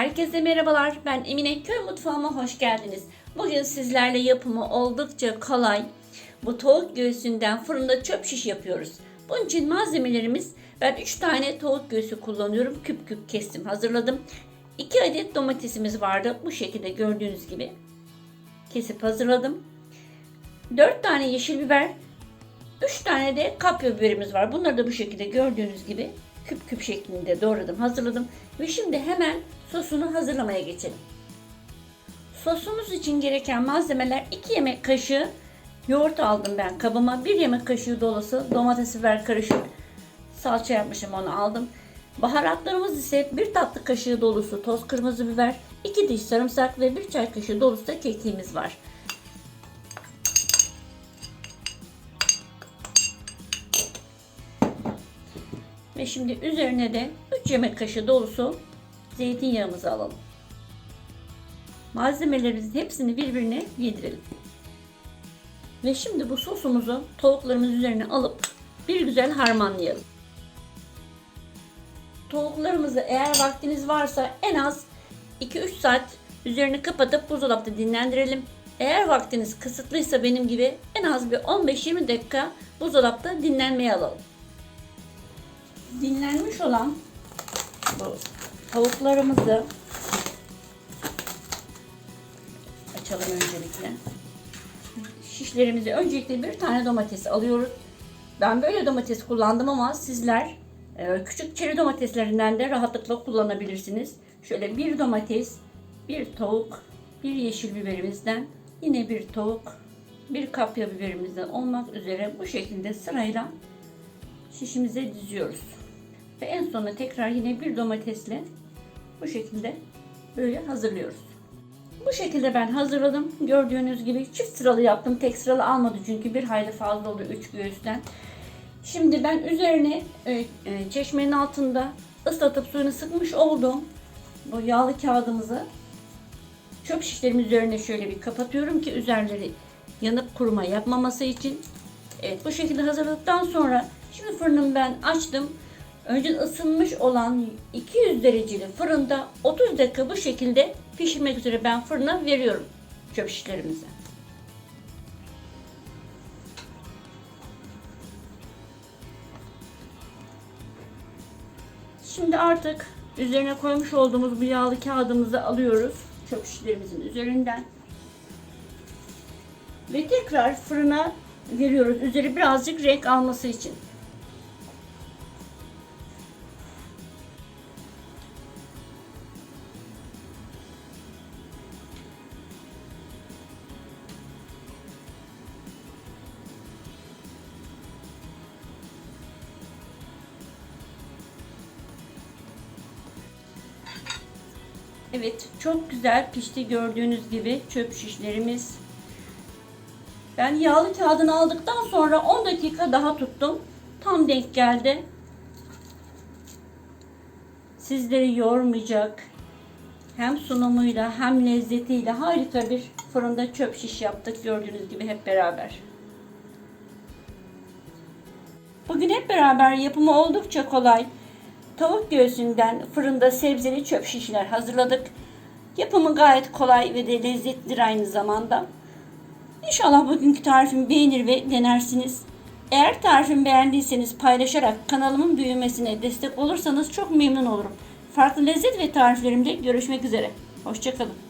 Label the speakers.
Speaker 1: Herkese merhabalar. Ben Emine. Köy mutfağıma hoş geldiniz. Bugün sizlerle yapımı oldukça kolay. Bu tavuk göğsünden fırında çöp şiş yapıyoruz. Bunun için malzemelerimiz ben 3 tane tavuk göğsü kullanıyorum. Küp küp kestim, hazırladım. 2 adet domatesimiz vardı. Bu şekilde gördüğünüz gibi kesip hazırladım. 4 tane yeşil biber, 3 tane de kapya biberimiz var. Bunları da bu şekilde gördüğünüz gibi küp küp şeklinde doğradım, hazırladım. Ve şimdi hemen sosunu hazırlamaya geçelim. Sosumuz için gereken malzemeler 2 yemek kaşığı yoğurt aldım ben kabıma. 1 yemek kaşığı dolusu domates biber karışık salça yapmışım onu aldım. Baharatlarımız ise 1 tatlı kaşığı dolusu toz kırmızı biber, 2 diş sarımsak ve 1 çay kaşığı dolusu da kekiğimiz var. Ve şimdi üzerine de 3 yemek kaşığı dolusu zeytinyağımızı alalım. Malzemelerimizin hepsini birbirine yedirelim. Ve şimdi bu sosumuzu tavuklarımız üzerine alıp bir güzel harmanlayalım. Tavuklarımızı eğer vaktiniz varsa en az 2-3 saat üzerini kapatıp buzdolapta dinlendirelim. Eğer vaktiniz kısıtlıysa benim gibi en az bir 15-20 dakika buzdolapta dinlenmeye alalım. Dinlenmiş olan bu tavuklarımızı açalım öncelikle. Şişlerimizi öncelikle bir tane domates alıyoruz. Ben böyle domates kullandım ama sizler e, küçük çeri domateslerinden de rahatlıkla kullanabilirsiniz. Şöyle bir domates, bir tavuk, bir yeşil biberimizden, yine bir tavuk, bir kapya biberimizden olmak üzere bu şekilde sırayla şişimize diziyoruz. Ve en sona tekrar yine bir domatesle bu şekilde böyle hazırlıyoruz. Bu şekilde ben hazırladım. Gördüğünüz gibi çift sıralı yaptım. Tek sıralı almadı çünkü bir hayli fazla oluyor 3 göğüsten. Şimdi ben üzerine e, e, çeşmenin altında ıslatıp suyunu sıkmış oldum. Bu yağlı kağıdımızı çöp şişlerimin üzerine şöyle bir kapatıyorum ki üzerleri yanıp kuruma yapmaması için. Evet bu şekilde hazırladıktan sonra şimdi fırınımı ben açtım. Önce ısınmış olan 200 dereceli fırında 30 dakika bu şekilde pişirmek üzere ben fırına veriyorum çöp şişlerimizi. Şimdi artık üzerine koymuş olduğumuz bu yağlı kağıdımızı alıyoruz çöp şişlerimizin üzerinden. Ve tekrar fırına veriyoruz. Üzeri birazcık renk alması için. Evet, çok güzel pişti gördüğünüz gibi çöp şişlerimiz. Ben yağlı kağıdını aldıktan sonra 10 dakika daha tuttum. Tam denk geldi. Sizleri yormayacak. Hem sunumuyla hem lezzetiyle harika bir fırında çöp şiş yaptık gördüğünüz gibi hep beraber. Bugün hep beraber yapımı oldukça kolay. Tavuk göğsünden fırında sebzeli çöp şişler hazırladık. Yapımı gayet kolay ve de lezzetlidir aynı zamanda. İnşallah bugünkü tarifimi beğenir ve denersiniz. Eğer tarifimi beğendiyseniz paylaşarak kanalımın büyümesine destek olursanız çok memnun olurum. Farklı lezzet ve tariflerimde görüşmek üzere. Hoşçakalın.